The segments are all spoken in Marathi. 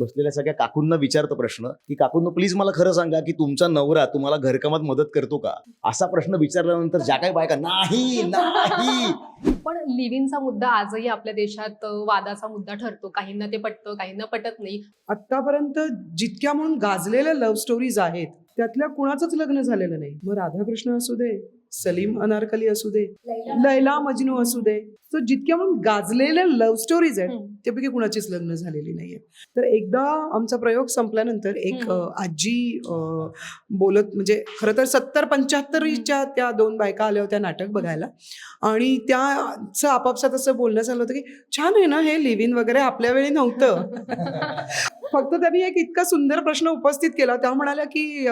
बसलेल्या सगळ्या काकूंना विचारतो प्रश्न की काकूंनो प्लीज मला खरं सांगा की तुमचा नवरा तुम्हाला घरकामात मदत करतो का? असा प्रश्न विचारल्यानंतर ज्या काही बायका नाही नाही. पण लिव्हिंगचा मुद्दा आजही आपल्या देशात वादाचा मुद्दा ठरतो. काहींना ते पटतं काहींना पटत नाही. आतापर्यंत जितक्या म्हणून गाजलेल्या लव्ह स्टोरीज आहेत त्यातल्या कुणाचंच लग्न झालेलं नाही. मग राधाकृष्ण असू दे सलीम अनारकली असू दे लैला मजनू. असू दे. तर जितक्या म्हणून गाजलेल्या लव्ह स्टोरीज आहेत. त्यापैकी कुणाचीच लग्न झालेली नाहीये. तर एकदा आमचा प्रयोग संपल्यानंतर एक आजी बोलत म्हणजे खरं तर सत्तर पंच्याहत्तरच्या त्या दोन बायका आल्या होत्या नाटक बघायला. आणि त्याचं आपापसात असं बोलणं चाललं होतं की छान आहे ना हे लिव्ह इन वगैरे आपल्या वेळी नव्हतं. फक्त त्यांनी एक इतका सुंदर प्रश्न उपस्थित केला. त्या म्हणाल्या की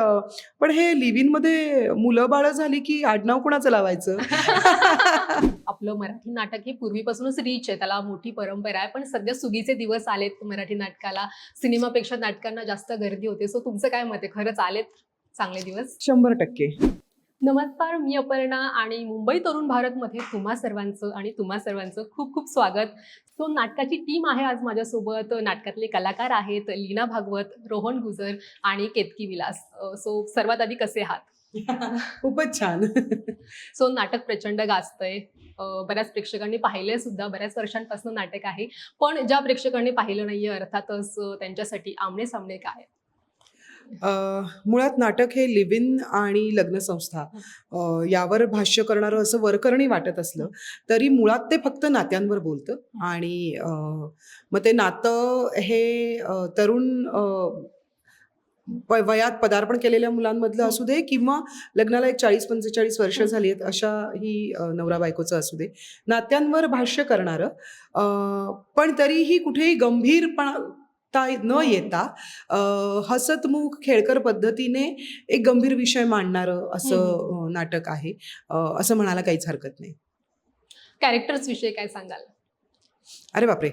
पण हे लिव्ह इनमध्ये मुलं बाळं झाली की आडनाव कुणाचं लावायचं? आपलं मराठी नाटक हे पूर्वीपासूनच रिच आहे. त्याला मोठी परंपरा आहे. पण सध्या सुगीचे दिवस आलेत मराठी नाटकाला. सिनेमापेक्षा नाटकांना जास्त गर्दी होते. सो तुमचं काय मत आहे? खरंच आलेत चांगले दिवस? शंभर टक्के. नमस्कार मी अपर्णा आणि मुंबई तरुण भारतमध्ये तुम्हा सर्वांचं आणि तुम्हा सर्वांचं खूप खूप स्वागत. सो नाटकाची टीम आहे आज माझ्यासोबत. नाटकातले कलाकार आहेत लीना भागवत रोहन गुजर आणि केतकी विलास. सो सर्वात आधी कसे आहात? खूपच छान. सो नाटक प्रचंड गाजतंय. बऱ्याच प्रेक्षकांनी पाहिलंय सुद्धा बऱ्याच वर्षांपासून नाटक आहे. पण ज्या प्रेक्षकांनी पाहिलं नाहीये अर्थातच त्यांच्यासाठी आमने सामने काय मुळात नाटक हे लिव्ह इन आणि लग्न संस्था अ, यावर भाष्य करणारं असं वरकरणी वाटत असलं तरी मुळात ते फक्त नात्यांवर बोलतं. आणि मग ते नातं हे तरुण वयात पदार्पण केलेल्या मुलांमधलं असू दे किंवा लग्नाला एक चाळीस पंचेचाळीस वर्ष झाली आहेत अशा ही नवरा बायकोचं असू दे. नात्यांवर भाष्य करणारं पण तरीही कुठेही गंभीरपणा न येता अ, हसतमुख खेळकर पद्धतीने एक गंभीर विषय मांडणारं असं नाटक आहे. असं म्हणायला काहीच हरकत नाही. कॅरेक्टर्स विषयी काय सांगाल? अरे बापरे!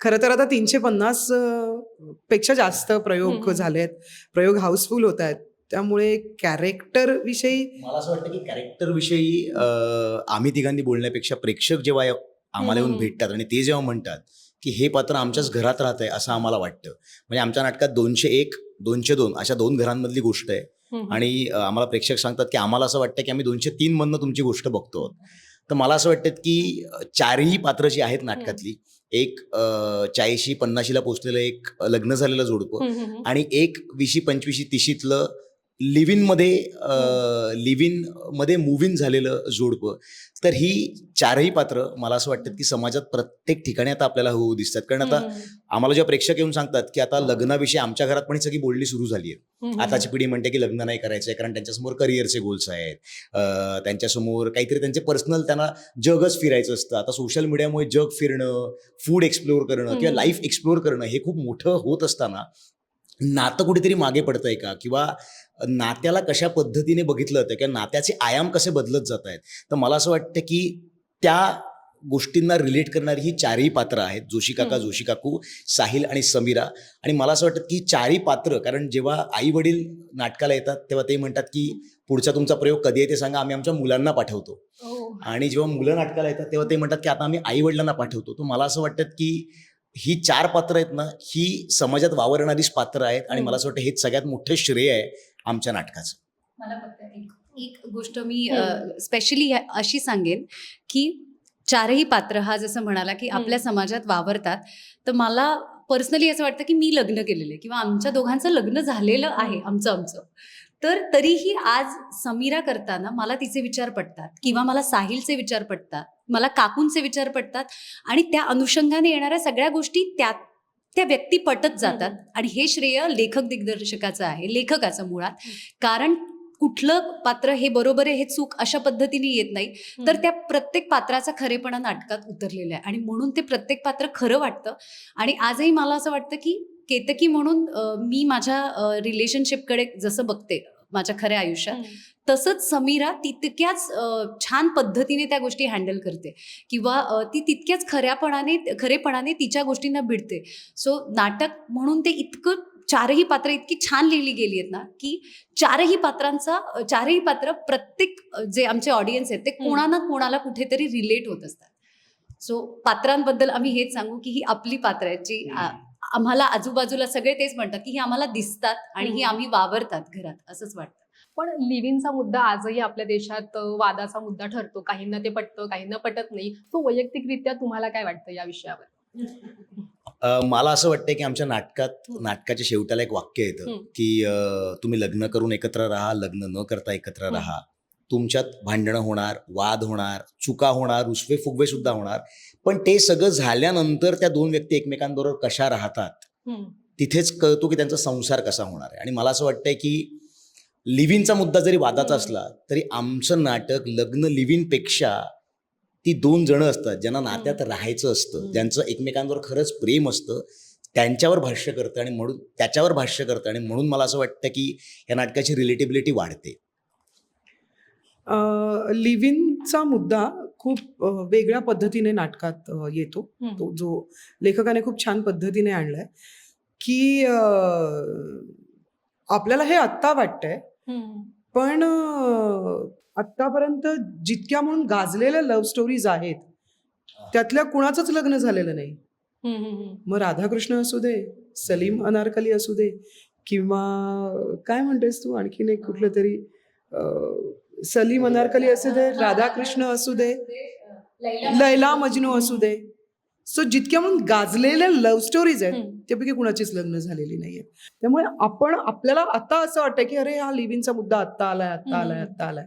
खरं तर आता तीनशे पन्नासपेक्षा जास्त प्रयोग. झाले आहेत प्रयोग हाऊसफुल होत आहेत त्यामुळे कॅरेक्टर विषयी मला असं वाटतं की कॅरेक्टर विषयी आम्ही तिघांनी बोलण्यापेक्षा प्रेक्षक जेव्हा आम्हाला येऊन. भेटतात आणि ते जेव्हा म्हणतात की हे पात्र आमच्याच घरात राहत आहे असं आम्हाला वाटतं म्हणजे आमच्या नाटकात दोनशे एक दोनशे दोन अशा दोन घरांमधली गोष्ट आहे. आणि आम्हाला प्रेक्षक सांगतात की आम्हाला असं वाटतं की आम्ही दोनशे तीन मधनं तुमची गोष्ट बघतो तर मला असं वाटतं की चारही पात्र जी आहेत नाटकातली एक चाळीशी पन्नाशीला पोचलेलं एक लग्न झालेलं जोडपं. आणि एक विशी पंचवीशी तिशीतलं लिव्ह इनमध्ये लिव्ह इनमध्ये मूव्ह इन झालेलं जोडपं तर ही चारही पात्र मला असं वाटतं की समाजात प्रत्येक ठिकाणी आता आपल्याला होऊ दिसतात. कारण आता आम्हाला जेव्हा प्रेक्षक येऊन सांगतात की आता लग्नाविषयी आमच्या घरात पण सगळी बोलणी सुरू झाली आहे आताची पिढी म्हणते की लग्न नाही करायचंय कारण त्यांच्यासमोर करिअरचे गोल्स आहेत. त्यांच्यासमोर काहीतरी त्यांचे पर्सनल त्यांना जगच फिरायचं असतं. आता सोशल मीडियामुळे जग फिरणं फूड एक्सप्लोअर करणं किंवा. लाईफ एक्सप्लोअर करणं हे खूप मोठं होत असताना नातं कुठेतरी मागे पडतंय का? किंवा नात्याला कशा पद्धतीने बघितलं जातं किंवा नात्याचे आयाम कसे बदलत जात आहेत? तर मला असं वाटतं की त्या गोष्टींना रिलेट करणारी ही चारही पात्र आहेत. जोशी काका. जोशी काकू साहिल आणि समीरा. आणि मला असं वाटतं की चारही पात्र कारण जेव्हा आई वडील नाटकाला येतात तेव्हा ते म्हणतात की पुढचा तुमचा प्रयोग कधी आहे ते सांगा आम्ही आमच्या मुलांना पाठवतो. हो. आणि जेव्हा मुलं नाटकाला येतात तेव्हा ते म्हणतात की आता आम्ही आई वडिलांना पाठवतो. तर मला असं वाटतं की ही चार पात्र आहेत ना ही समाजात वावरणारीच पात्र आहेत. आणि. मला असं वाटतं हेच सगळ्यात मोठं श्रेय आहे. आमच्या नाटकाचं मला फक्त एक एक गोष्ट मी. स्पेशली अशी सांगेन की चारही पात्र हा जसं म्हणाला की आपल्या. समाजात वावरतात तर मला पर्सनली असं वाटतं की मी लग्न केलेलं आहे किंवा आमच्या दोघांचं लग्न झालेलं आहे आमचं आमचं तर तरीही आज समीरा करताना मला तिचे विचार पडतात किंवा मला साहिलचे विचार पडतात मला काकूंचे विचार पडतात आणि त्या अनुषंगाने येणाऱ्या सगळ्या गोष्टी त्या त्या व्यक्ती पटत जातात. आणि हे श्रेय लेखक दिग्दर्शकाचं आहे लेखकाचं मुळात. कारण कुठलं पात्र हे बरोबर आहे हे चूक अशा पद्धतीने येत नाही. तर त्या प्रत्येक पात्राचा खरेपणा नाटकात उतरलेला आहे. आणि म्हणून ते प्रत्येक पात्र खरं वाटतं. आणि आजही मला असं वाटतं की केतकी म्हणून मी माझ्या रिलेशनशिपकडे जसं बघते माझ्या खऱ्या आयुष्यात. तसंच समीरा तितक्याच छान पद्धतीने त्या गोष्टी हँडल करते. किंवा ती तितक्याच खऱ्यापणाने खरेपणाने तिच्या गोष्टींना भिडते. सो नाटक म्हणून ते इतकं चारही पात्र इतकी छान लिहिली गेली आहेत ना की चारही पात्रांचा चारही पात्र प्रत्येक जे आमचे ऑडियन्स आहेत ते. कोणा ना कोणाला कुठेतरी रिलेट होत असतात. सो पात्रांबद्दल आम्ही हेच सांगू की ही आपली पात्र आहेत जी आम्हाला आजूबाजूला सगळे तेच म्हणतात की ही आम्हाला दिसतात आणि ही. आम्ही वावरतात घरात असंच वाटतं पण लिव्हिंगचा मुद्दा आजही आपल्या देशात वादाचा मुद्दा ठरतो काहींना ते पटतं काहींना पटत नाही तो वैयक्तिकरित्या तुम्हाला काय वाटतं या विषयावर मला असं वाटतं की आमच्या नाटकात नाटकाच्या शेवटाला एक वाक्य येतं. की तुम्ही लग्न करून एकत्र राहा लग्न न करता एकत्र. राहा तुमच्यात भांडणं होणार वाद होणार चुका होणार रुसवे फुगवे सुद्धा होणार पण ते सगळं झाल्यानंतर त्या दोन व्यक्ती एकमेकांबरोबर कशा राहतात. तिथेच कळतो की त्यांचा संसार कसा होणार आहे आणि मला असं वाटतंय की लिव्हिनचा मुद्दा जरी वादाचा. असला तरी आमचं नाटक लग्न लिव्हिनपेक्षा ती दोन जण असतात ज्यांना नात्यात राहायचं असतं. ज्यांचं एकमेकांवर खरंच प्रेम असतं त्यांच्यावर भाष्य करतं आणि म्हणून त्याच्यावर भाष्य करतं आणि म्हणून मला असं वाटतं की या नाटकाची रिलेटिबिलिटी वाढते लिव्ह इनचा मुद्दा खूप वेगळ्या पद्धतीने नाटकात येतो. तो जो लेखकाने खूप छान पद्धतीने आणलाय की आपल्याला हे आत्ता वाटतंय. पण अ, आत्तापर्यंत जितक्या म्हणून गाजलेल्या लव्ह स्टोरीज आहेत त्यातल्या कुणाचंच लग्न झालेलं नाही. मग राधाकृष्ण असू दे सलीम अनारकली असू दे किंवा काय म्हणतेस तू आणखीन एक कुठलं तरी अ, सलीम अनारकली असू दे राधाकृष्ण असू दे लैला मजनू असू दे सो जितक्या म्हणून गाजलेल्या लव्ह स्टोरीज आहेत. त्यापैकी कुणाचीच लग्न झालेली नाहीये त्यामुळे आपण आपल्याला आता असं वाटतं की अरे हा लिव्हिंगचा मुद्दा आत्ता आलाय आत्ता आलाय. आत्ता आलाय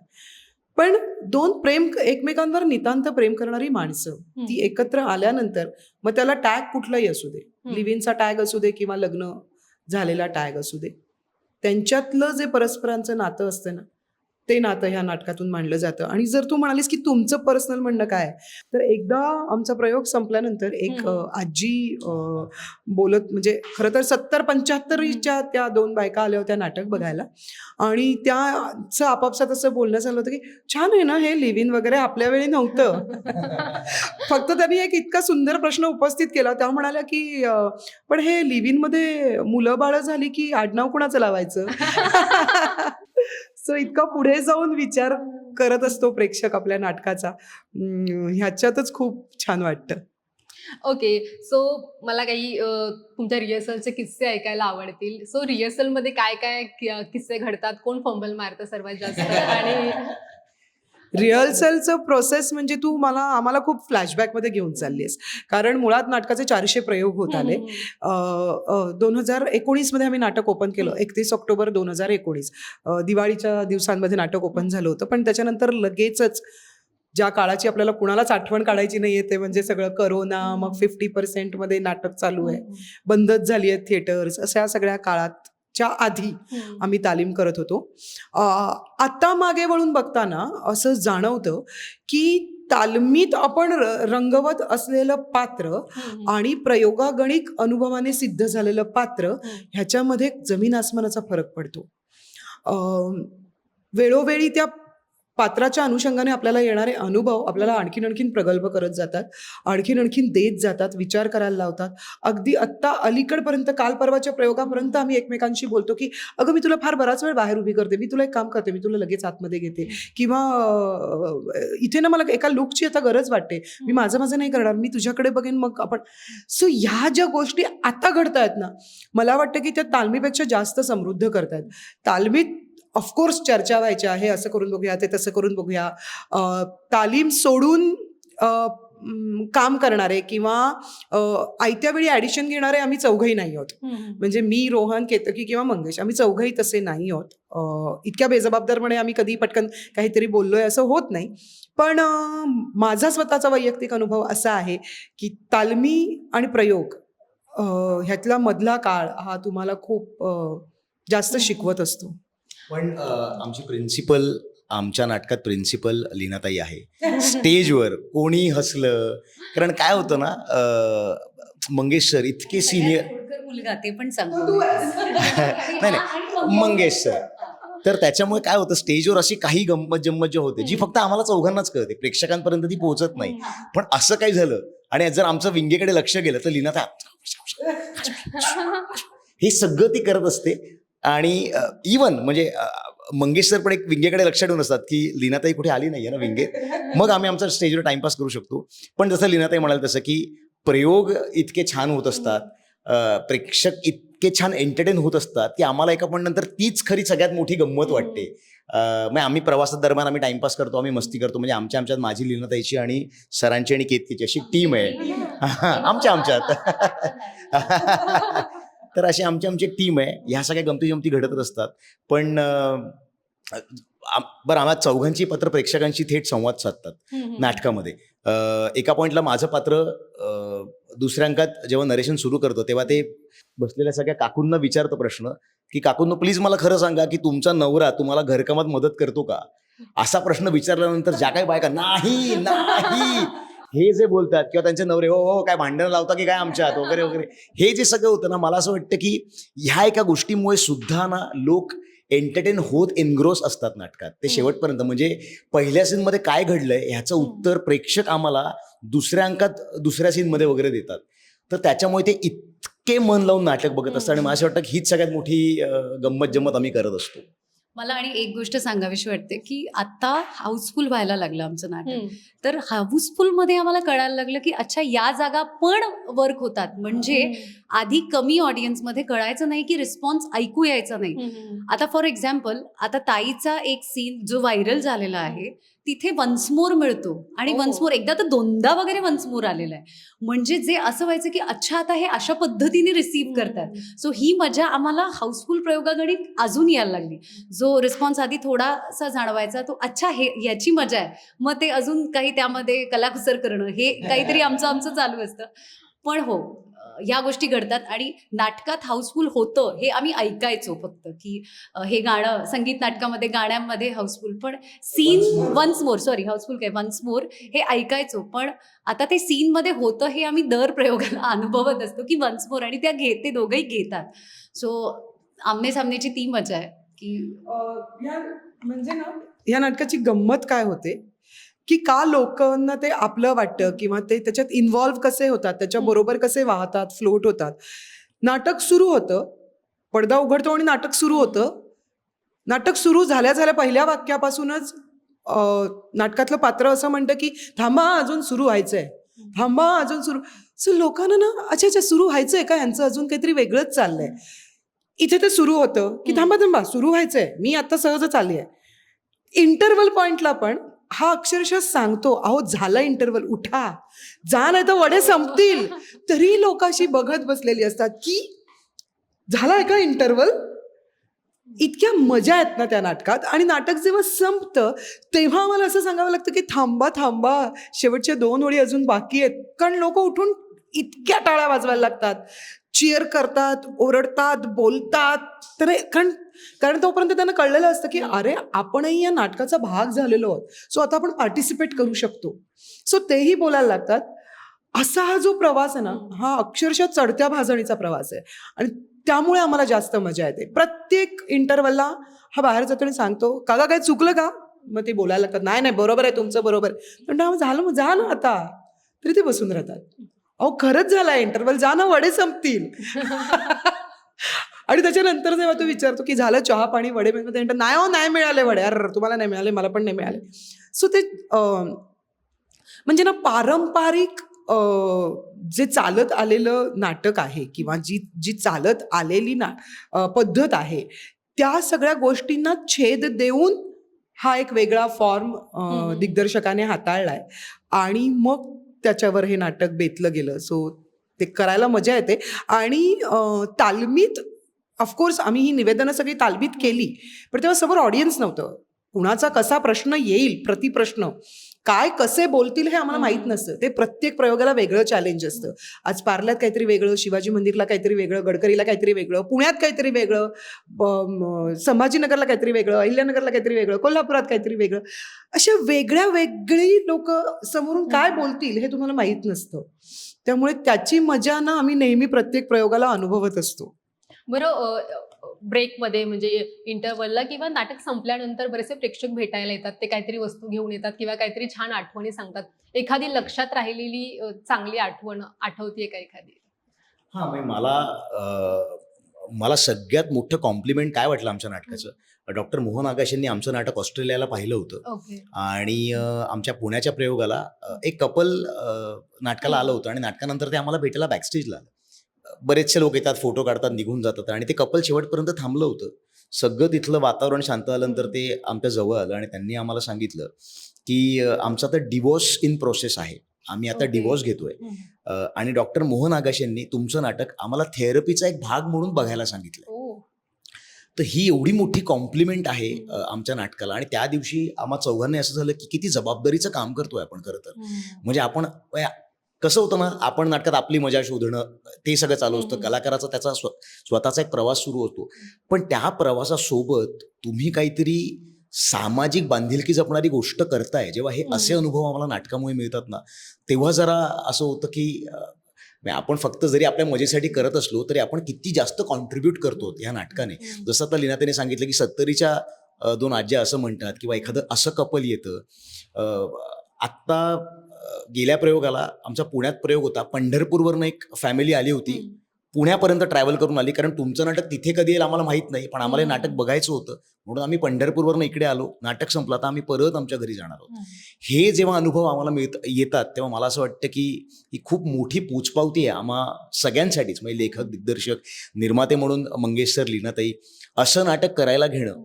पण दोन प्रेम एकमेकांवर नितांत प्रेम करणारी माणसं ती एकत्र आल्यानंतर मग त्याला टॅग कुठलाही असू दे. लिव्हिंगचा टॅग असू दे किंवा लग्न झालेला टॅग असू दे त्यांच्यातलं जे परस्परांचं नातं असतं ना ते नातं ह्या नाटकातून मांडलं जातं. आणि जर तू म्हणालीस की तुमचं पर्सनल म्हणणं काय तर एकदा आमचा प्रयोग संपल्यानंतर एक आजी बोलत म्हणजे खरं तर सत्तर पंच्याहत्तरच्या त्या दोन बायका आल्या होत्या नाटक बघायला. आणि त्याचं आपापसात असं बोलणं झालं होतं की छान आहे ना हे लिव्ह इन वगैरे आपल्या वेळी नव्हतं. फक्त त्यांनी एक इतका सुंदर प्रश्न उपस्थित केला. त्या म्हणाल्या की पण हे लिव्ह इनमध्ये मुलं बाळ झाली की आडनाव कुणाचं लावायचं? सो इतका पुढे जाऊन विचार करत असतो प्रेक्षक आपल्या नाटकाचा. ह्याच्यातच खूप छान वाटतं. ओके सो मला काही तुमच्या रिहर्सलचे किस्से ऐकायला आवडतील. सो रिहर्सलमध्ये काय काय किस्से घडतात? कोण फंबल मारतं सर्वात जास्त? आणि रिहर्सलचं प्रोसेस म्हणजे तू मला आम्हाला खूप फ्लॅशबॅकमध्ये घेऊन चाललीस कारण मुळात नाटकाचे चारशे प्रयोग होत आले. दोन हजार एकोणीसमध्ये आम्ही नाटक ओपन केलं. एकतीस ऑक्टोबर दोन हजार एकोणीस दिवाळीच्या दिवसांमध्ये नाटक ओपन झालं होतं. पण त्याच्यानंतर लगेचच ज्या काळाची आपल्याला कुणालाच आठवण काढायची नाही ते म्हणजे सगळं करोना मग फिफ्टी पर्सेंटमध्ये नाटक चालू आहे. बंदच झाली आहेत थिएटर्स अशा सगळ्या काळातच्या आधी. आम्ही तालीम करत होतो अ, आता मागे वळून बघताना असं जाणवतं की तालमीत आपण रंगवत असलेलं पात्र. आणि प्रयोगागणिक अनुभवाने सिद्ध झालेलं पात्र. ह्याच्यामध्ये जमीन आसमानाचा फरक पडतो वेळोवेळी त्या पात्राच्या अनुषंगाने आपल्याला येणारे अनुभव आपल्याला आणखीन आणखीन प्रगल्भ करत जातात आणखीन आणखीन देत जातात विचार करायला लावतात. अगदी आत्ता अलीकडपर्यंत काल परवाच्या प्रयोगापर्यंत आम्ही एकमेकांशी बोलतो की अगं मी तुला फार बराच वेळ बाहेर उभी करते मी तुला एक काम करते मी तुला लगेच आतमध्ये घेते. किंवा इथे ना मला एका लुकची आता गरज वाटते. मी माझं माझं नाही करणार मी तुझ्याकडे बघेन मग आपण. सो ह्या ज्या गोष्टी आता घडतायत ना मला वाटतं की त्या तालमीपेक्षा जास्त समृद्ध करतायत. तालमीत ऑफकोर्स चर्चा व्हायच्या हे असं करून बघूया ते तसं करून बघूया. तालीम सोडून काम करणारे किंवा आयत्या वेळी ॲडिशन घेणारे आम्ही चौघही नाही आहोत. म्हणजे मी रोहन केतकी किंवा मंगेश आम्ही चौघही तसे नाही आहोत. इतक्या बेजबाबदारपणे आम्ही कधी पटकन काहीतरी बोललोय असं होत नाही. पण माझा स्वतःचा वैयक्तिक अनुभव असा आहे की तालमी आणि प्रयोग ह्यातला मधला काळ हा तुम्हाला खूप जास्त शिकवत असतो. पण आमची प्रिन्सिपल आमच्या नाटकात प्रिन्सिपल लीनाताई आहे. स्टेजवर कोणी हसलं? कारण काय होतं ना मंगेश सर इतके सिनियर मुलगा ते पण सांगतो. नाही नाही. मंगेश सर. तर त्याच्यामुळे काय होतं स्टेजवर अशी काही गंमत जम्मत जे होते जी फक्त आम्हाला चौघांनाच कळते. प्रेक्षकांपर्यंत ती पोहोचत नाही. पण असं काही झालं आणि जर आमचं विंगेकडे लक्ष गेलं तर लीना हे सगळं ती करत असते. आणि इवन म्हणजे मंगेश सर पण एक विंगेकडे लक्ष ठेवून असतात की लीनाताई कुठे आली नाहीये ना विंगेत. मग आम्ही आमचा स्टेजवर टाइमपास करू शकतो. पण जसं लीनाताई म्हणाल तसं की प्रयोग इतके छान होत असतात प्रेक्षक इतके छान एंटरटेन होत असतात की आम्हाला एका पण नंतर तीच खरी सगळ्यात मोठी गंमत वाटते. म्हणजे आम्ही प्रवासात दरम्यान आम्ही टाइमपास करतो आम्ही मस्ती करतो. म्हणजे आमच्या आमच्यात माझी लीनताईची आणि सरांची आणि केतकीची अशी टीम आहे. आमच्या आमच्यात. तर अशी आमची आमची टीम आहे. ह्या सगळ्या गमती जमती घडतच असतात. पण बरं आम्हाला चौघांची पत्र प्रेक्षकांशी थेट संवाद साधतात नाटकामध्ये. एका पॉइंटला माझं पात्र अं, दुसऱ्या अंकात जेव्हा नरेशन सुरू करतो तेव्हा ते बसलेल्या सगळ्या काकूंना विचारतो प्रश्न की काकूंनो प्लीज मला खरं सांगा की तुमचा नवरा तुम्हाला घरकामात मदत करतो का? असा प्रश्न विचारल्यानंतर ज्या काही बायका नाही नाही. हे जे बोलतात किंवा त्यांचे नवरे हो हो काय भांडणं लावता की काय आमच्यात? वगैरे वगैरे. हे जे सगळं होतं ना मला असं वाटतं की ह्या एका गोष्टीमुळे सुद्धा ना लोक एंटरटेन होत एनग्रोस असतात नाटकात. ते. शेवटपर्यंत. म्हणजे पहिल्या सीनमध्ये काय घडलंय ह्याचं. उत्तर प्रेक्षक आम्हाला दुसऱ्या अंकात दुसऱ्या सीनमध्ये वगैरे देतात. तर त्याच्यामुळे ते इतके मन लावून नाटक बघत असतात आणि मला असं वाटतं हीच सगळ्यात मोठी गंमत जम्मत आम्ही करत असतो. मला आणि एक गोष्ट सांगावीशी वाटते की आता हाऊसफुल व्हायला लागलं आमचं नाटक. तर हाऊसफुलमध्ये आम्हाला कळायला लागलं की अच्छा या जागा पण वर्क होतात. म्हणजे आधी कमी ऑडियन्समध्ये कळायचं नाही की रिस्पॉन्स ऐकू यायचा नाही. आता फॉर एक्झाम्पल आता ताईचा एक सीन जो व्हायरल झालेला आहे तिथे वन्समोर मिळतो. आणि हो. वन्समोर एकदा तर दोनदा वगैरे वन्समोर आलेला आहे. म्हणजे जे असं व्हायचं की अच्छा आता हे अशा पद्धतीने रिसीव्ह करतात. सो ही मजा आम्हाला हाऊसफुल प्रयोगागणिक अजून यायला लागली. जो रिस्पॉन्स आधी थोडासा जाणवायचा तो अच्छा हे याची मजा आहे. मग ते अजून काही त्यामध्ये कलाकुसर करणं हे काहीतरी आमचं आमचं चालू असतं. पण हो अं, या गोष्टी घडतात आणि नाटकात हाऊसफुल होतं हे आम्ही ऐकायचो फक्त की हे गाणं संगीत नाटकामध्ये गाण्यांमध्ये हाऊसफुल. पण scene. Once more sorry house full काय वन्स मोर हे ऐकायचो. पण आता ते सीनमध्ये होतं हे आम्ही दर प्रयोगाला अनुभवत असतो की वन्स मोर आणि त्या घे ते दोघंही घेतात. सो आमने सामनेची ती मजा आहे की या म्हणजे ना या नाटकाची गंमत काय होते? की का लोकांना ते आपलं वाटतं किंवा ते त्याच्यात इन्व्हॉल्व्ह कसे होतात त्याच्या बरोबर कसे वाहतात फ्लोट होतात? नाटक सुरू होतं. पडदा उघडतो आणि नाटक सुरू होतं. नाटक सुरू झाल्या झाल्या पहिल्या वाक्यापासूनच नाटकातलं पात्र असं म्हणतं की थांबा अजून सुरू व्हायचंय. थांबा अजून सुरू सो लोकांना ना अच्छा अच्छा सुरू व्हायचंय का? यांचं अजून काहीतरी वेगळंच चाललंय. इथे ते सुरू होतं की. थांबा थांबा सुरू व्हायचंय. मी आता सहजच आली आहे. इंटरवल पॉइंटला पण हा अक्षरशः सांगतो अहो झाला इंटरवल उठा. जा नाही तर वडे संपतील. तरी लोक अशी बघत बसलेली असतात की झालाय का इंटरवल इतक्या मजा आहेत ना त्या नाटकात. आणि नाटक जेव्हा संपतं तेव्हा आम्हाला असं सांगावं लागतं की थांबा थांबा. शेवटच्या दोन ओळी अजून बाकी आहेत. कारण लोक उठून इतक्या टाळ्या वाजवायला लागतात. चिअर करतात ओरडतात बोलतात. तर कारण कारण तोपर्यंत त्यांना कळलेलं असतं की अरे आपणही या नाटकाचा भाग झालेलो आहोत. सो आता आपण पार्टिसिपेट करू शकतो. सो तेही बोलायला लागतात. असा हा जो प्रवास आहे ना हा अक्षरशः चढत्या भाजणीचा प्रवास आहे. आणि त्यामुळे आम्हाला जास्त मजा येते. प्रत्येक इंटरवलला हा बाहेर जातो आणि सांगतो काका काय चुकलं का? मग ते बोलायला लागतात नाही नाही बरोबर आहे तुमचं बरोबर आहे." "हा, झालं मग जा ना आता. तरी ते बसून राहतात. अहो खरंच झालाय. इंटरवल जा ना वडे संपतील. आणि त्याच्यानंतर जेव्हा तू विचारतो की झालं चहा पाणी वडे मिळतात ते म्हणतात, नाही हो नाही मिळाले वडे. अरे तुम्हाला नाही मिळाले मला पण नाही मिळाले. सो ते म्हणजे ना पारंपरिक जे चालत आलेलं नाटक आहे किंवा जी जी चालत आलेली ना पद्धत आहे त्या सगळ्या गोष्टींना छेद देऊन हा एक वेगळा फॉर्म. दिग्दर्शकाने हाताळलाय. आणि मग त्याच्यावर हे नाटक बेतलं गेलं. सो ते करायला मजा येते. आणि तालमीत ऑफकोर्स आम्ही ही निवेदनं सगळी तालमीत केली. पण तेव्हा समोर ऑडियन्स नव्हतं. कुणाचा कसा प्रश्न येईल? प्रतिप्रश्न. काय कसे बोलतील हे आम्हाला माहीत नसतं. ते प्रत्येक प्रयोगाला वेगळं चॅलेंज असतं. आज पार्ल्यात काहीतरी वेगळं शिवाजी मंदिरला काहीतरी वेगळं गडकरीला काहीतरी वेगळं पुण्यात काहीतरी वेगळं संभाजीनगरला काहीतरी वेगळं अहिल्यानगरला काहीतरी वेगळं कोल्हापुरात काहीतरी वेगळं. अशा वेगळ्या वेगळी लोक समोरून काय बोलतील हे तुम्हाला माहीत नसतं. त्यामुळे त्याची मजा ना आम्ही नेहमी प्रत्येक प्रयोगाला अनुभवत असतो. बरं ब्रेकमध्ये म्हणजे इंटरवलला किंवा नाटक संपल्यानंतर बरेचसे प्रेक्षक भेटायला येतात ते काहीतरी वस्तू घेऊन येतात किंवा काहीतरी छान आठवणी सांगतात. एखादी लक्षात राहिलेली चांगली आठवण आठवतीये का एखादी? हां म्हणजे मला मला सगळ्यात मोठं कॉम्प्लिमेंट काय वाटलं आमच्या नाटकाचं? डॉक्टर मोहन आकाश यांनी आमचं नाटक ऑस्ट्रेलियाला पाहिलं होतं. आणि आमच्या पुण्याच्या प्रयोगाला एक कपल नाटकाला आलं होतं आणि नाटकानंतर ते आम्हाला भेटायला बॅकस्टेजला आलं. बरेचसे लोक येतात फोटो काढतात निघून जातात. आणि ते कपल शेवटपर्यंत थांबलं होतं. सगळं तिथलं वातावरण शांत झाल्यानंतर ते आमच्या जवळ आलं आणि त्यांनी आम्हाला सांगितलं की आमचा आता डिवोर्स इन प्रोसेस आहे. आम्ही आता. डिवोर्स घेतोय. आणि डॉक्टर मोहन आगाश यांनी तुमचं नाटक आम्हाला थेरपीचा एक भाग म्हणून बघायला सांगितलं. तर ही एवढी मोठी कॉम्प्लिमेंट आहे आमच्या नाटकाला. आणि त्या दिवशी आम्हा चौघांनी असं झालं की किती जबाबदारीचं काम करतोय आपण खरं तर. म्हणजे आपण कसं होतं ना आपण नाटकात आपली मजा शोधणं ते सगळं चालू असतं. कलाकाराचा त्याचा स्व स्वतःचा एक प्रवास सुरू असतो पण त्या प्रवासासोबत तुम्ही काहीतरी सामाजिक बांधिलकी जपणारी गोष्ट करताय. जेव्हा हे. असे अनुभव आम्हाला नाटकामुळे मिळतात ना तेव्हा जरा असं होतं की म्हणजे आपण फक्त जरी आपल्या मजेसाठी करत असलो तरी आपण किती जास्त कॉन्ट्रीब्यूट करतो ह्या नाटकाने. जसं आता लिनाताने सांगितलं की सत्तरीच्या दोन आज्या असं म्हणतात किंवा एखादं असं कपल येतं. आत्ता गेल्या प्रयोगाला आमचा पुण्यात प्रयोग होता. पंढरपूरवरनं एक फॅमिली आली होती. पुण्यापर्यंत ट्रॅव्हल करून आली. कारण तुमचं नाटक तिथे कधी येईल आम्हाला माहीत नाही. पण आम्हाला हे. नाटक बघायचं होतं. म्हणून आम्ही पंढरपूरवरनं इकडे आलो. नाटक संपलं. आता आम्ही परत आमच्या घरी जाणार आहोत. हे जेव्हा अनुभव आम्हाला मिळत येतात तेव्हा मला असं वाटतं की ही खूप मोठी पोचपावती आहे आम्हा सगळ्यांसाठीच. म्हणजे लेखक दिग्दर्शक निर्माते म्हणून मंगेश सर लीनाताई असं नाटक करायला घेणं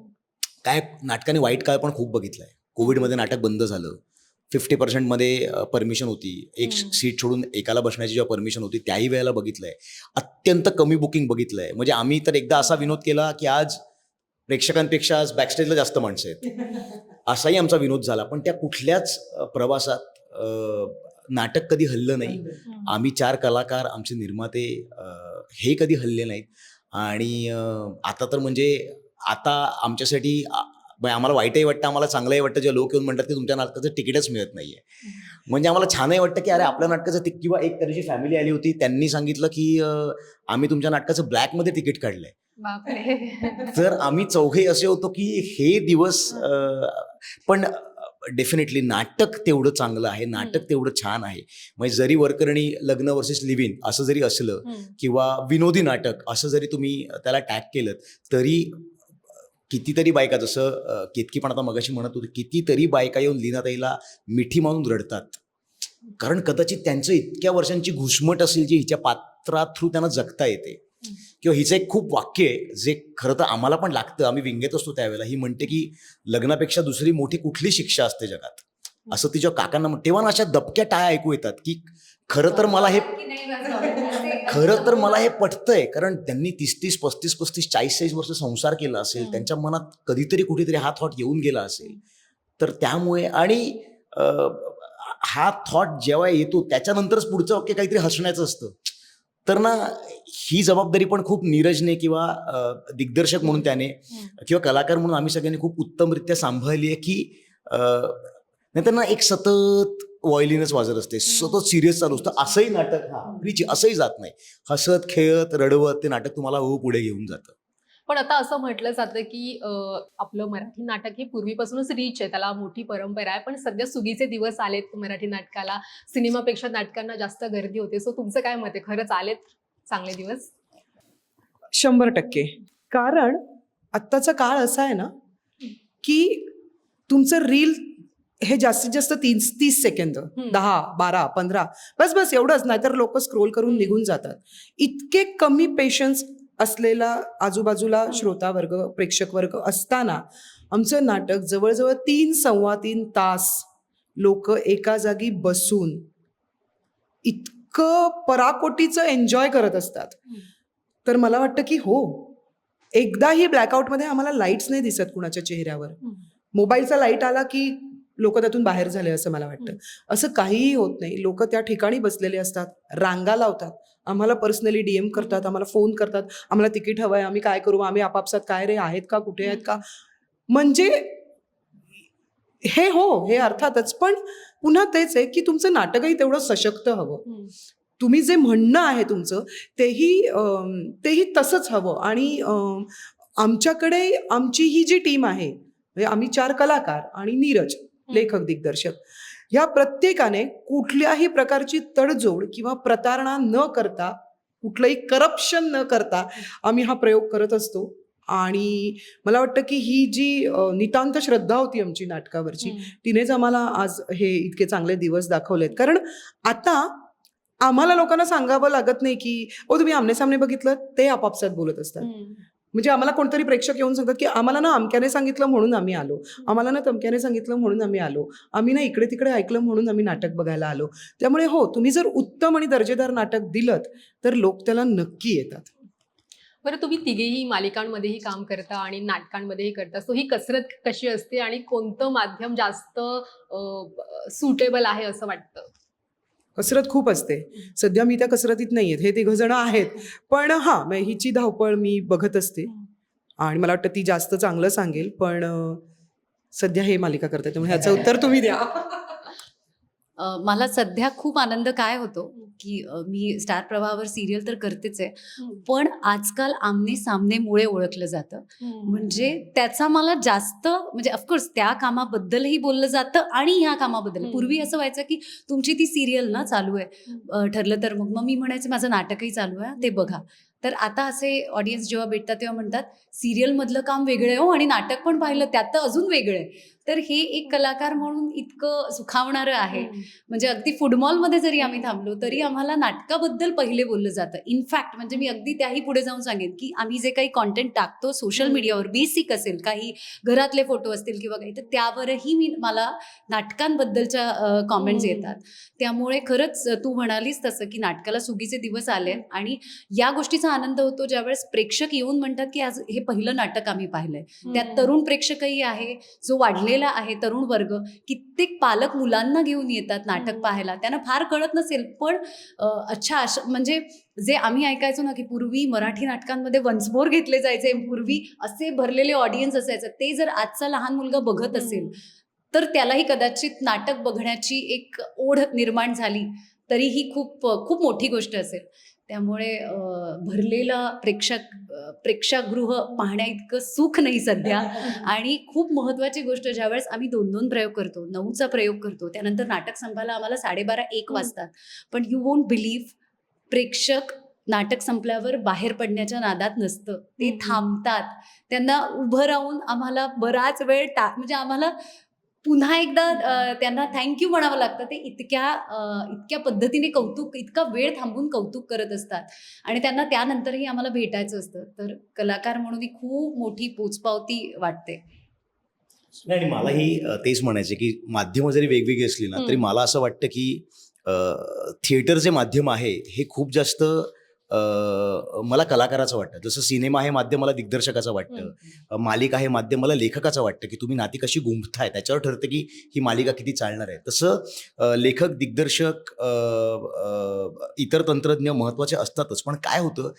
काय नाटकाने वाईट काळ पण खूप बघितलाय. कोविडमध्ये नाटक बंद झालं. फिफ्टी पर्सेंटमध्ये परमिशन होती. एक. सीट सोडून एकाला बसण्याची जेव्हा परमिशन होती त्याही वेळेला बघितलंय. अत्यंत कमी बुकिंग बघितलंय. म्हणजे आम्ही तर एकदा असा विनोद केला की आज प्रेक्षकांपेक्षा आज बॅकस्टेजला जास्त माणसं आहेत. असाही आमचा विनोद झाला. पण त्या कुठल्याच प्रवासात नाटक कधी हल्लं नाही. आम्ही चार कलाकार आमचे निर्माते हे कधी हल्ले नाहीत. आणि आता तर म्हणजे आता आमच्यासाठी म्हणजे आम्हाला वाईटही वाटतं आम्हाला चांगलंही वाटतं जे लोक येऊन म्हणतात की तुमच्या नाटकाचं तिकीटच मिळत नाहीये. म्हणजे आम्हाला छानही वाटतं की अरे आपल्या नाटकाचं तिक किंवा एक तरीची फॅमिली आली होती त्यांनी सांगितलं की आम्ही तुमच्या नाटकाचं ब्लॅकमध्ये तिकीट काढलंय. तर आम्ही चौघे असे होतो की हे दिवस पण डेफिनेटली नाटक तेवढं चांगलं आहे नाटक तेवढं छान आहे. म्हणजे जरी वरकरणी लग्न वर्सेस लिव्हिन असं जरी असलं किंवा विनोदी नाटक असं जरी तुम्ही त्याला टॅग केलं तरी कितीतरी बायका जसं केतकी पण आता मगाशी म्हणत होती कितीतरी बायका येऊन लीनाताईला मिठी मारून रडतात. कारण कदाचित त्यांचं इतक्या वर्षांची घुसमट असेल जी हिच्या पात्रा थ्रू त्यांना जगता येते. किंवा हिचं एक खूप वाक्य आहे जे खरं तर आम्हाला पण लागतं आम्ही विंगेत असतो त्यावेळेला. ही म्हणते की लग्नापेक्षा दुसरी मोठी कुठली शिक्षा असते जगात? असं तिच्या काकांना तेव्हा ना अशा दबक्या टाळ्या ऐकू येतात की खरं तर मला हे खरं तर मला हे पटतंय कारण त्यांनी तीस तीस पस्तीस पस्तीस चाळीस चाळीस वर्ष संसार केला असेल. त्यांच्या मनात कधीतरी कुठेतरी हा थॉट येऊन गेला असेल. तर त्यामुळे आणि हा थॉट जेव्हा येतो त्याच्यानंतरच पुढचं वाक्य काहीतरी हसण्याचं असतं. तर ना ही जबाबदारी पण खूप नीरजने किंवा दिग्दर्शक म्हणून त्याने किंवा कलाकार म्हणून आम्ही सगळ्यांनी खूप उत्तमरित्या सांभाळली आहे की नाहीतर ना एक सतत वॉयलिनच वाजत असते. सतत सिरियस चालू असतं. असंही नाटक हा प्रीची असंही जात नाही. हसत खेळत रडवत ते नाटक तुम्हाला हो पुढे घेऊन जातं. पण आता असं म्हटलं जातं की आपलं मराठी नाटक हे पूर्वीपासूनच रीच आहे. त्याला मोठी परंपरा आहे. पण सध्या सुगीचे दिवस आलेत मराठी नाटकाला. सिनेमापेक्षा नाटकांना जास्त गर्दी होते. सो तुमचं काय मत आहे? खरंच आलेत चांगले दिवस? शंभर टक्के. कारण आत्ताचा काळ असा आहे ना की तुमचं रील हे जास्तीत जास्त तीन तीस सेकंद दहा बारा पंधरा बस बस एवढंच नाहीतर लोक स्क्रोल करून निघून जातात. इतके कमी पेशन्स असलेला आजूबाजूला श्रोता वर्ग प्रेक्षक वर्ग असताना आमचं नाटक जवळजवळ तीन सव्वा तीन तास लोक एका जागी बसून इतकं पराकोटीचं एन्जॉय करत असतात. तर मला वाटतं की हो एकदाही ब्लॅकआउटमध्ये आम्हाला लाईट्स नाही दिसत कुणाच्या चेहऱ्यावर. मोबाईलचा लाइट आला की लोक त्यातून बाहेर झाले असं मला वाटतं. असं काहीही होत नाही. लोक त्या ठिकाणी बसलेले असतात रांगा लावतात. आम्हाला पर्सनली डीएम करतात आम्हाला फोन करतात. आम्हाला तिकीट हवंय आम्ही काय करू? आम्ही आपापसात काय रे? आहेत का? कुठे आहेत का? म्हणजे हे हो हे अर्थातच. पण पुन्हा तेच आहे की तुमचं नाटकही तेवढं सशक्त हवं. तुम्ही जे म्हणणं आहे तुमचं तेही तेही तसंच हवं. आणि आमच्याकडे आमची ही जी टीम आहे म्हणजे आम्ही चार कलाकार आणि नीरज लेखक दिग्दर्शक. ह्या प्रत्येकाने कुठल्याही प्रकारची तडजोड किंवा प्रतारणा न करता कुठलंही करप्शन न करता आम्ही हा प्रयोग करत असतो. आणि मला वाटतं की ही जी नितांत श्रद्धा होती आमची नाटकावरची तिनेच आम्हाला आज हे इतके चांगले दिवस दाखवलेत. कारण आता आम्हाला लोकांना सांगावं लागत नाही की ओ तुम्ही आमने सामने बघितलं? ते आपापसात बोलत असतात. म्हणजे आम्हाला कोणतरी प्रेक्षक येऊन सांगतात की आम्हाला ना अमक्याने सांगितलं म्हणून आम्ही आलो. आम्हाला ना तमक्याने सांगितलं म्हणून आम्ही आलो. आम्ही ना इकडे तिकडे ऐकलं म्हणून आम्ही नाटक बघायला आलो. त्यामुळे हो तुम्ही जर उत्तम आणि दर्जेदार नाटक दिलं तर लोक त्याला नक्की येतात. बरं तुम्ही तिघेही मालिकांमध्येही काम करता आणि नाटकांमध्येही करता. सो ही कसरत कशी असते आणि कोणतं माध्यम जास्त सुटेबल आहे असं वाटतं? कसरत खूप असते. सध्या मी त्या कसरतीत नाही आहेत हे तिघ जण आहेत. पण हां मग हिची धावपळ मी बघत असते. आणि मला वाटतं ती जास्त चांगलं सांगेल. पण सध्या हे मालिका करते त्यामुळे ह्याचं उत्तर तुम्ही द्या. मला सध्या खूप आनंद काय होतो की मी स्टार प्रवाहावर सिरियल तर करतेच आहे. पण आजकाल आमने सामनेमुळे ओळखलं जातं. म्हणजे त्याचा मला जास्त म्हणजे ऑफकोर्स त्या कामाबद्दलही बोललं जातं आणि ह्या कामाबद्दल. पूर्वी असं व्हायचं की तुमची ती सिरियल ना चालू आहे ठरलं तर मग मग मी म्हणायचं माझं नाटकही चालू आहे ते बघा. तर आता असे ऑडियन्स जेव्हा भेटतात तेव्हा म्हणतात सिरियलमधलं काम वेगळं आहे हो आणि नाटक पण पाहिलं त्यात तर अजून वेगळं आहे. तर हे एक कलाकार म्हणून इतकं सुखावणारं आहे. म्हणजे अगदी फुटबॉलमध्ये जरी आम्ही थांबलो तरी आम्हाला नाटकाबद्दल पहिले बोललं जातं. इनफॅक्ट म्हणजे मी अगदी त्याही पुढे जाऊन सांगेन की आम्ही जे काही कॉन्टेंट टाकतो सोशल. मीडियावर बेसिक असेल काही घरातले फोटो असतील किंवा काही तर त्यावरही मी मला नाटकांबद्दलच्या कॉमेंट्स. येतात. त्यामुळे खरंच तू म्हणालीस तसं की नाटकाला सुगीचे दिवस आले आणि या गोष्टीचा आनंद होतो ज्यावेळेस प्रेक्षक येऊन म्हणतात की आज हे पहिलं नाटक आम्ही पाहिलंय. त्यात तरुण प्रेक्षकही आहे जो वाढलेला आहे तरुण वर्ग कित्येक पालक मुलांना घेऊन येतात नाटक. पाहायला. त्यांना फार कळत नसेल पण अच्छा म्हणजे जे आम्ही ऐकायचो ना की पूर्वी मराठी नाटकांमध्ये वन्समोर घेतले जायचे पूर्वी असे भरलेले ऑडियन्स असायचं ते जर आजचा लहान मुलगा बघत असेल तर त्यालाही कदाचित नाटक बघण्याची एक ओढ निर्माण झाली तरी ही खूप खूप मोठी गोष्ट असेल. त्यामुळे भरलेला प्रेक्षक प्रेक्षागृह पाहण्या इतकं सुख नाही सध्या आणि खूप महत्वाची गोष्ट ज्यावेळेस आम्ही दोन दोन प्रयोग करतो नऊचा प्रयोग करतो त्यानंतर नाटक संपायला आम्हाला साडेबारा एक हम्म. वाजतात पण यू वोंट बिलीव्ह प्रेक्षक नाटक संपल्यावर बाहेर पडण्याच्या नादात नसतं ते. थांबतात त्यांना उभं राहून आम्हाला बराच वेळ टा म्हणजे आम्हाला पुन्हा एकदा त्यांना थँक्यू म्हणावं लागतं. ते इतक्या इतक्या पद्धतीने कौतुक इतका वेळ थांबून कौतुक करत असतात. आणि त्यांना त्यानंतरही आम्हाला भेटायचं असतं. तर कलाकार म्हणून ही खूप मोठी पोचपावती वाटते. नाही आणि मलाही तेच म्हणायचं की माध्यमं जरी वेगवेगळी असली ना तरी. मला असं वाटतं की अ, थिएटर जे माध्यम आहे हे खूप जास्त मला कलाकाराचं वाटतं. जसं सिनेमा हे माध्यम मला दिग्दर्शकाचं वाटतं. मालिका हे माध्यम मला लेखकाचं वाटतं की तुम्ही नाती कशी गुंफताय त्याच्यावर ठरतं की ही मालिका किती चालणार आहे. तसं लेखक दिग्दर्शक इतर तंत्रज्ञ महत्त्वाचे असतातच. पण काय होतं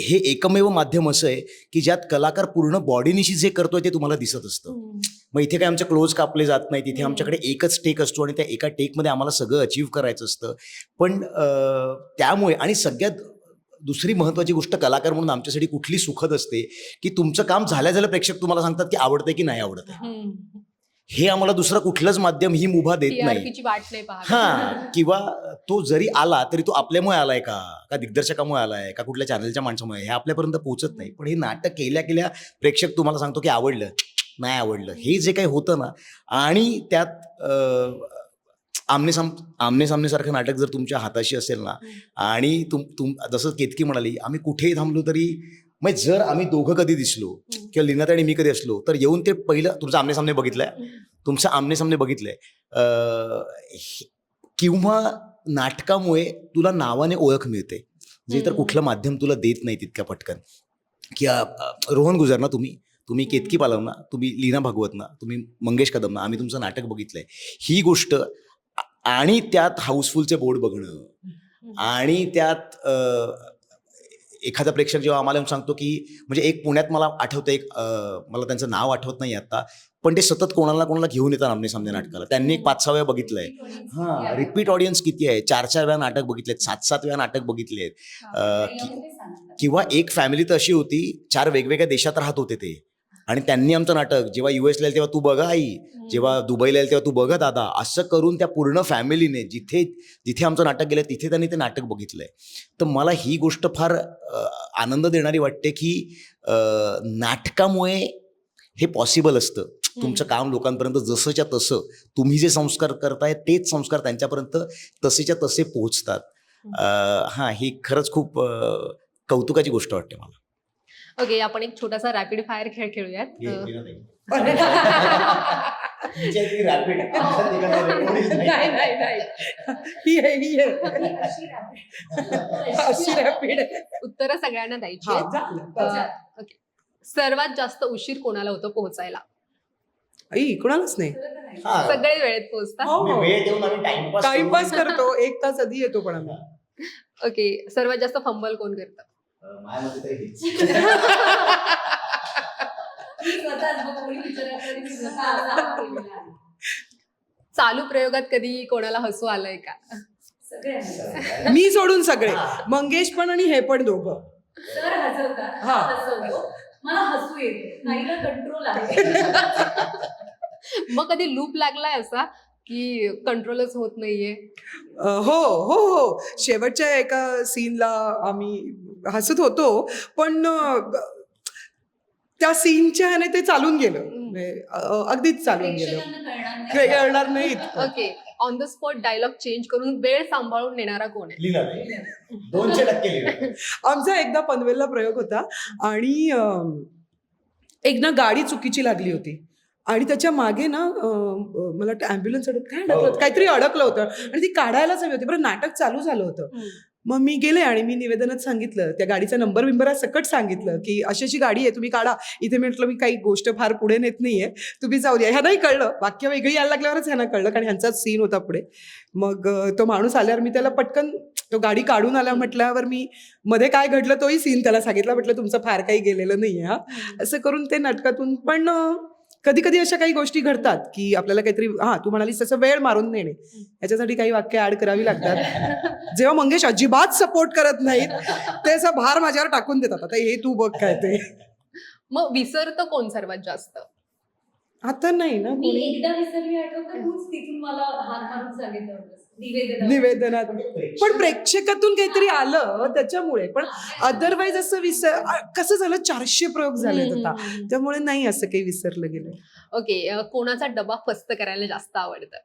हे एकमेव माध्यम असं आहे की ज्यात कलाकार पूर्ण बॉडीनिशी जे करतोय ते तुम्हाला दिसत असतं. मग इथे काय आमचे क्लोज कापले जात नाही तिथे. आमच्याकडे एकच टेक असतो आणि त्या एका टेकमध्ये आम्हाला सगळं अचीव करायचं असतं. पण त्यामुळे आणि सगळ्यात दुसरी महत्वाची गोष्ट कलाकार म्हणून आमच्यासाठी कुठली सुखद असते की तुमचं काम झाल्या झाल्या प्रेक्षक तुम्हाला सांगतात की आवडतंय की नाही आवडत हे आम्हाला दुसरं कुठलंच माध्यम ही मुभा देत नाही. हा किंवा तो जरी आला तरी तो आपल्यामुळे आलाय का? का दिग्दर्शकामुळे आलाय? का कुठल्या चॅनलच्या माणसामुळे? हे आपल्यापर्यंत पोहोचत नाही. पण हे नाटक केल्या केल्या प्रेक्षक तुम्हाला सांगतो की आवडलं. नाही आवडलं. हे जे काही होतं ना आणि त्यात आमने साम आमने सामनेसारखं नाटक जर तुमच्या हाताशी असेल ना आणि तुम तुम जसं केतकी म्हणाली आम्ही कुठेही थांबलो तरी मग जर आम्ही दोघं कधी दिसलो. किंवा लिनात आणि मी कधी असलो तर येऊन ते पहिलं तुमचं आमने सामने बघितलंय तुमचं आमने सामने बघितलंय किंवा नाटकामुळे तुला नावाने ओळख मिळते. जे तर. कुठलं माध्यम तुला देत नाही तितक्या पटकन. की अ, अ, रोहन गुजर ना तुम्ही तुम्ही केतकी पालव ना तुम्ही लीना भागवत ना तुम्ही मंगेश कदम ना आम्ही तुमचं नाटक बघितलंय. ही गोष्ट आणि त्यात हाऊसफुलचे बोर्ड बघणं. आणि त्यात एखादा प्रेक्षक जेव्हा आम्हाला सांगतो की म्हणजे एक पुण्यात मला आठवतं एक मला त्यांचं नाव आठवत नाही आता पण ते सतत कोणाला कोणाला घेऊन येतात आमने सामने नाटकाला. त्यांनी एक पाच सहा वेळा बघितलंय. हां रिपीट ऑडियन्स किती आहे? चार चार वेळा नाटक बघितलेत. सात सात वेळा नाटक बघितले आहेत किंवा एक फॅमिली तर अशी होती चार वेगवेगळ्या देशात राहत होते ते. आणि त्यांनी आमचं नाटक जेव्हा यू एसला तेव्हा तू बघा आई. जेव्हा दुबईला येईल तेव्हा तू बघा दादा. असं करून त्या पूर्ण फॅमिलीने जिथे जिथे आमचं नाटक गेलं तिथे त्यांनी ते नाटक बघितलंय. तर मला ही गोष्ट फार आनंद देणारी वाटते की नाटकामुळे हे पॉसिबल असतं. तुमचं काम लोकांपर्यंत जसंच्या तसं तुम्ही जे संस्कार करताय तेच संस्कार त्यांच्यापर्यंत तसेच्या तसे पोहोचतात. हा ही खरंच खूप कौतुकाची गोष्ट वाटते मला. ओके आपण एक छोटासा रॅपिड फायर खेळ खेळूयात. नाही. नाही नाही. ही आहे ही आहे. अशी रॅपिड उत्तरं सगळ्यांना द्यायची हा आहेत. झालं. सर्वात जास्त उशीर कोणाला होतो पोहोचायला? आई कोणालाच नाही. सगळे वेळेत पोहोचतात? हो टाइमपास करतो. एक तास आधी येतो पण आम्ही. ओके सर्वात जास्त फंबल कोण करतं? चालू प्रयोगात कधी कोणाला हसू आलंय का? मी सोडून सगळे. मंगेश पण आणि हे पण दोघं. सर हसवतात हा. हसवतो मला हसू येते. नाहीला कंट्रोल आहे. मग कधी लूप लागलाय असा की कंट्रोलच होत नाहीये? अ, हो हो हो. शेवटच्या एका सीनला आम्ही हसत होतो पण त्या सीनच्या ह्याने ते चालून गेलं. म्हणजे, अगदीच चालून गेलं. कळणार नाही. Okay. On the spot dialogue change करून वेळ सांभाळून नेणारा कोण आहे? दोनशे टक्के लिहिलं आमचा एकदा पनवेलला प्रयोग होता आणि एक ना गाडी चुकीची लागली होती. आणि त्याच्यामागे ना मला वाटतं ॲम्ब्युलन्स अडक काय अडकलं होतं? काहीतरी अडकलं होतं. आणि ती काढायलाच हवी होती. बरं नाटक चालू झालं होतं. मग मी गेले आणि मी निवेदनात सांगितलं त्या गाडीचा नंबर बिंबर सकट सांगितलं की अशी अशी गाडी आहे तुम्ही काढा. इथे म्हटलं मी काही गोष्ट फार पुढे नेत नाहीये. तुम्ही जाऊ द्या. ह्यांनाही कळलं. वाक्य वेगळी यायला लागल्यावरच ह्यांना कळलं कारण ह्यांचाच सीन होता पुढे. मग तो माणूस आल्यावर मी त्याला पटकन तो गाडी काढून आल्या म्हटल्यावर मी मध्ये काय घडलं तोही सीन त्याला सांगितला. म्हटलं तुमचं फार काही गेलेलं नाहीये हा. असं करून ते नाटकातून पण कधी कधी अशा काही गोष्टी घडतात की आपल्याला काहीतरी हा तू म्हणालीस तसं वेळ मारून नेणे. याच्यासाठी काही वाक्य ऍड करावी लागतात. जेव्हा मंगेश अजिबात सपोर्ट करत नाहीत ते असं भार माझ्यावर टाकून देतात. आता हे तू बघ काय ते. मग विसरतं कोण सर्वात जास्त? आता नाही ना मी कोणी? एकदा विसरली आठवतं तूच तिथून मला हात मारून सांगितलं होतं निवेदन निवेदनात. पण प्रेक्षकातून काहीतरी आलं त्याच्यामुळे. पण अदरवाईज असं विसर कसं झालं? चारशे प्रयोग झालेत आता. त्यामुळे नाही असं काही विसरलं गेलं. ओके अ, कोणाचा डबा फस्त करायला जास्त आवडतं?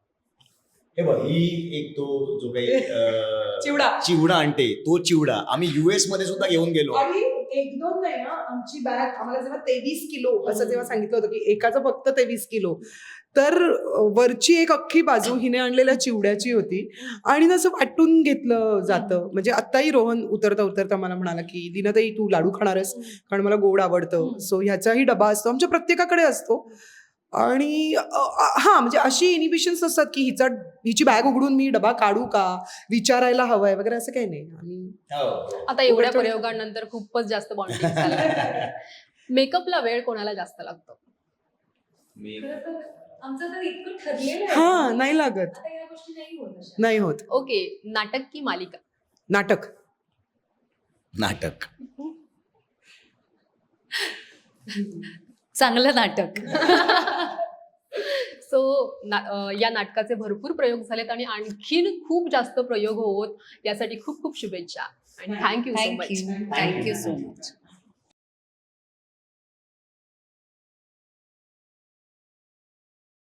हे बघ ही एक तो जो काही अं, चिवडा. चिवडा आणते तो चिवडा. आम्ही युएसमध्ये सुद्धा घेऊन गेलो. आणि एक दोन नाही ना आमची बॅग आम्हाला जेव्हा तेवीस किलो असं जेव्हा सांगितलं होतं की एकाचं फक्त तेवीस किलो तर अं, वरची एक अख्खी बाजू हिने आणलेल्या चिवड्याची होती. आणि ना असं वाटून घेतलं जातं म्हणजे आत्ताही रोहन उतरता उतरता मला म्हणाला की दिनाताई तू लाडू खाणारस कारण मला गोड आवडतं. सो ह्याचाही डबा असतो. आमच्या प्रत्येकाकडे असतो. आणि हा म्हणजे अशी इनिबिशन्स असतात की हिचा हिची बॅग उघडून मी डबा काढू का? विचारायला हवंय वगैरे असं काही नाही. आणि हो. आता एवढ्या. प्रयोगांनंतर खूपच जास्त बॉन्डिंग झालं मेकअपला वेळ कोणाला जास्त लागतो? मी- खरं तर आमचं तर इतकं ठरलेलं आहे. हा नाही लागत. आता या गोष्टी नाही होत अशा. नाही होत. ओके नाटक की मालिका? नाटक. नाटक. चांगलं नाटक. सो या नाटकाचे भरपूर प्रयोग झालेत आणि आणखीन खूप जास्त प्रयोग होत यासाठी खूप खूप शुभेच्छा. आणि thank you so much thank you thank you so much